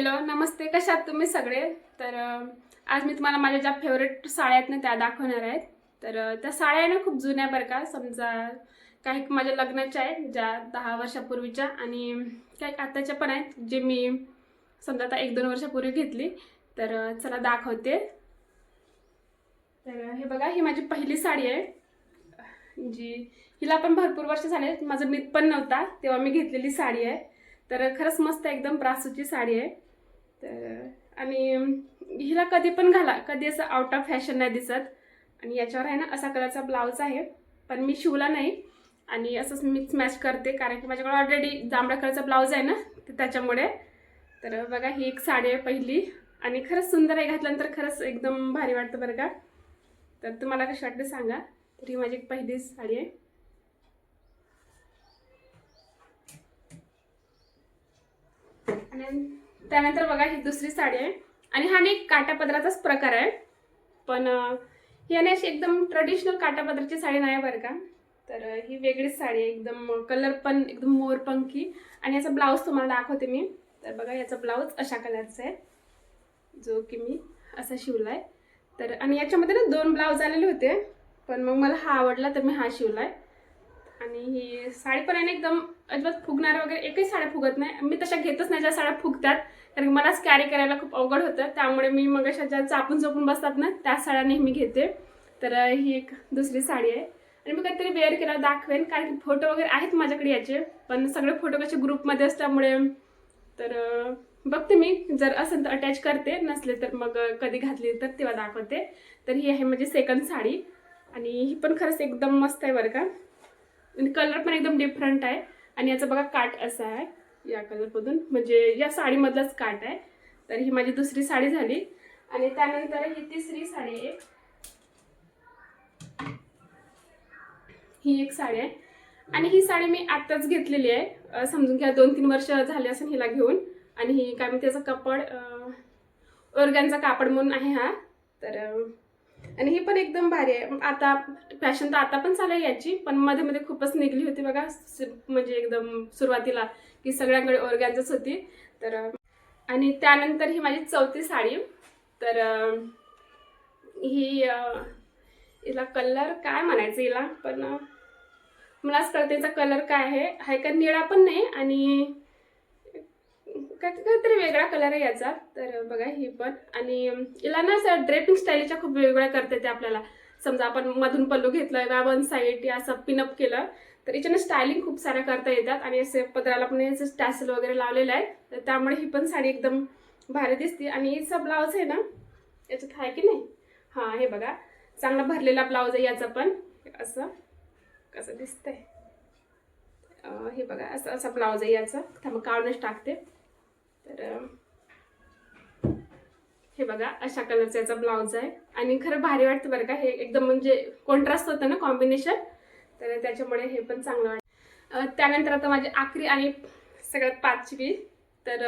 Hello नमस्ते कशा आहात तुम्ही सगळे? तर आज मी तुम्हाला माझ्या ज्या फेवरेट साड्या आहेत ना त्या दाखवणार आहेत. तर त्या साड्या आहे ना खूप जुन्या बरं का. समजा काही माझ्या लग्नाच्या आहेत ज्या दहा वर्षापूर्वीच्या आणि काही आत्ताच्या पण आहेत जे मी समजा आता एक दोन वर्षापूर्वी घेतली. तर चला दाखवते. तर हे बघा ही माझी पहिली साडी आहे. जी हिला पण भरपूर वर्ष झाले. माझं मीत पण नव्हता तेव्हा मी घेतलेली साडी आहे. तर खरंच मस्त एकदम प्रासूची साडी आहे. तर आणि हिला कधी पण घाला. कधी असं आउट ऑफ फॅशन नाही दिसत. आणि याच्यावर आहे ना असा कलरचा ब्लाऊज आहे. पण मी शिवला नाही. आणि असंच मिक्स मॅच करते. कारण की माझ्याकडे ऑलरेडी जांभळ्या कलरचा ब्लाऊज आहे ना तर त्याच्यामुळे. तर बघा ही एक साडी आहे पहिली. आणि खरंच सुंदर आहे. घातल्यानंतर खरंच एकदम भारी वाटतं बरं का. तर तुम्हाला कशी वाटते सांगा. तर ही माझी एक पहिली साडी आहे. आणि त्यानंतर बघा ही दुसरी साडी आहे. आणि हा नाही काट्यापदराचाच प्रकार आहे. पण ही आणि अशी एकदम ट्रेडिशनल काट्यापदराची साडी नाही आहे बरं का. तर ही वेगळीच साडी आहे. एकदम कलर पण एकदम मोरपंखी आणि याचा ब्लाऊज तुम्हाला दाखवते मी. तर बघा याचा ब्लाऊज अशा कलरचा आहे. जो की मी असा शिवला आहे तर आणि याच्यामध्ये ना दोन ब्लाऊज आलेले होते. पण मग मला हा आवडला तर मी हा शिवला आहे आणि ही साडी पण आहे एकदम अजिबात फुगणार वगैरे एकही साड्या फुगत नाही. मी तशा घेतच नाही ज्या साड्या फुगतात कारण मलाच कॅरी करायला खूप अवघड होतं. त्यामुळे मी मग अशा ज्या चापून चोपून बसतात ना त्या साड्या नेहमी घेते. तर ही एक दुसरी साडी आहे. आणि मी काहीतरी वेअर केला दाखवेन. कारण की फोटो वगैरे आहेत माझ्याकडे याचे पण सगळे फोटो कसे ग्रुपमध्ये असल्यामुळे तर बघते मी. जर असेल तर अटॅच करते. नसले तर मग कधी घातली तर तेव्हा दाखवते. तर ही आहे माझी सेकंड साडी. आणि ही पण खरंच एकदम मस्त आहे बरं का. आणि कलर पण एकदम डिफरंट आहे. आणि याचा बघा काट असा आहे. या कलरमधून म्हणजे या साडीमधलाच काट आहे. तर ही माझी दुसरी साडी झाली. आणि त्यानंतर ही तिसरी साडी आहे. ही एक साडी आहे. आणि ही साडी मी आत्ताच घेतलेली आहे. समजून घ्या दोन तीन वर्ष झाले असेल हिला घेऊन. आणि ही काय म्हणते त्याचं कापड ओरग्यांचा कापड म्हणून आहे हा. तर आणि ही पण एकदम भारी आहे. आता फॅशन तर आता पण चालू आहे याची पण मध्ये मध्ये खूपच निघली होती बघा. म्हणजे एकदम सुरुवातीला की सगळ्यांकडे ऑर्गॅन्झच होती. तर आणि त्यानंतर ही माझी चौथी साडी. तर ही हिला कलर काय म्हणायचं हिला? पण मला मलाच कळते कलर काय आहे. हाय का निळा पण नाही आणि काहीतरी वेगळा कलर आहे याचा. तर बघा हे पण. आणि हिला ना असं ड्रेपिंग स्टाईलच्या खूप वेगवेगळ्या करता येते आपल्याला. समजा आपण मधून पल्लू घेतलं किंवा वन साईड या असं पिनअप केलं तर याच्यानं स्टायलिंग खूप साऱ्या करता येतात. आणि असे पदराला पण याचं टॅसल वगैरे लावलेलं आहे. तर त्यामुळे ही पण साडी एकदम भारी दिसते. आणि याचा ब्लाऊज आहे ना याच्यात आहे की नाही? हां हे बघा. चांगला भरलेला ब्लाऊज आहे याचा पण. असं कसं दिसतंय? हे बघा असं असा ब्लाऊज आहे याचा. थांब काढूनच टाकते. तर हे बघा अशा कलरचा याचा ब्लाऊज आहे. आणि खरं भारी वाटतं बरं का हे एकदम म्हणजे कॉन्ट्रास्ट होतं ना कॉम्बिनेशन तर त्याच्यामुळे हे पण चांगलं वाटतं. त्यानंतर आता माझी आखरी आणि सगळ्यात पाचवी. तर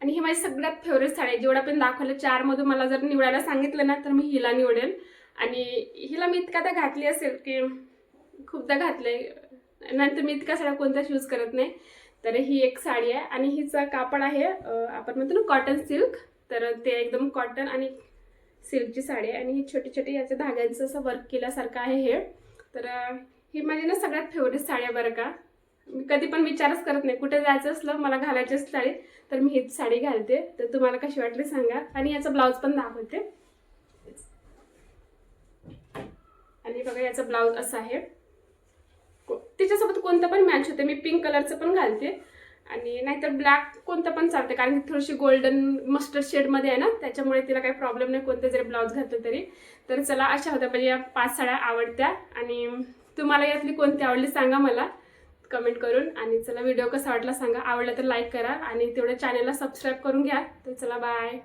आणि ही माझी सगळ्यात फेवरेट साडी आहे. जेवढा पण दाखवलं चारमधून मला जर निवडायला सांगितलं ना तर मी हिला निवडेल. आणि हिला मी इतका घातली असेल की खूपदा घातले नंतर मी इतका साड्या कोणत्याच यूज करत नाही. तर ही एक साडी आहे आणि हिचा कापड आहे आपण म्हणतो ना कॉटन सिल्क तर ते एकदम कॉटन आणि सिल्कची साडी आहे. आणि ही छोटी छोटी याच्या धाग्यांचं असं वर्क केल्यासारखं आहे हे. तर ही माझी ना सगळ्यात फेवरेट साडी आहे बरं का. मी कधी पण विचारच करत नाही कुठे जायचं असलं मला घालायची असली साडी तर मी हीच साडी घालते. तर तुम्हाला कशी वाटली सांगा. आणि याचा ब्लाऊज पण दाखवते. आणि बघा याचा ब्लाऊज असा आहे. त्याच्यासोबत कोणतं पण मॅच होते. मी पिंक कलरचं पण घालते. आणि नाहीतर ब्लॅक कोणतं पण चालते कारण की थोडीशी गोल्डन मस्टर्ड शेडमध्ये आहे ना त्याच्यामुळे तिला काही प्रॉब्लेम नाही. कोणते जरी ब्लाऊज घातलं तरी. तर चला अशा होत्या. म्हणजे या पाच साड्या आवडत्या. आणि तुम्हाला यातली कोणती आवडली सांगा मला. कमेंट करून. आणि चला व्हिडिओ कसा वाटला सांगा. आवडला तर लाईक करा. आणि तेवढ्या चॅनलला सबस्क्राईब करून घ्या. तर चला बाय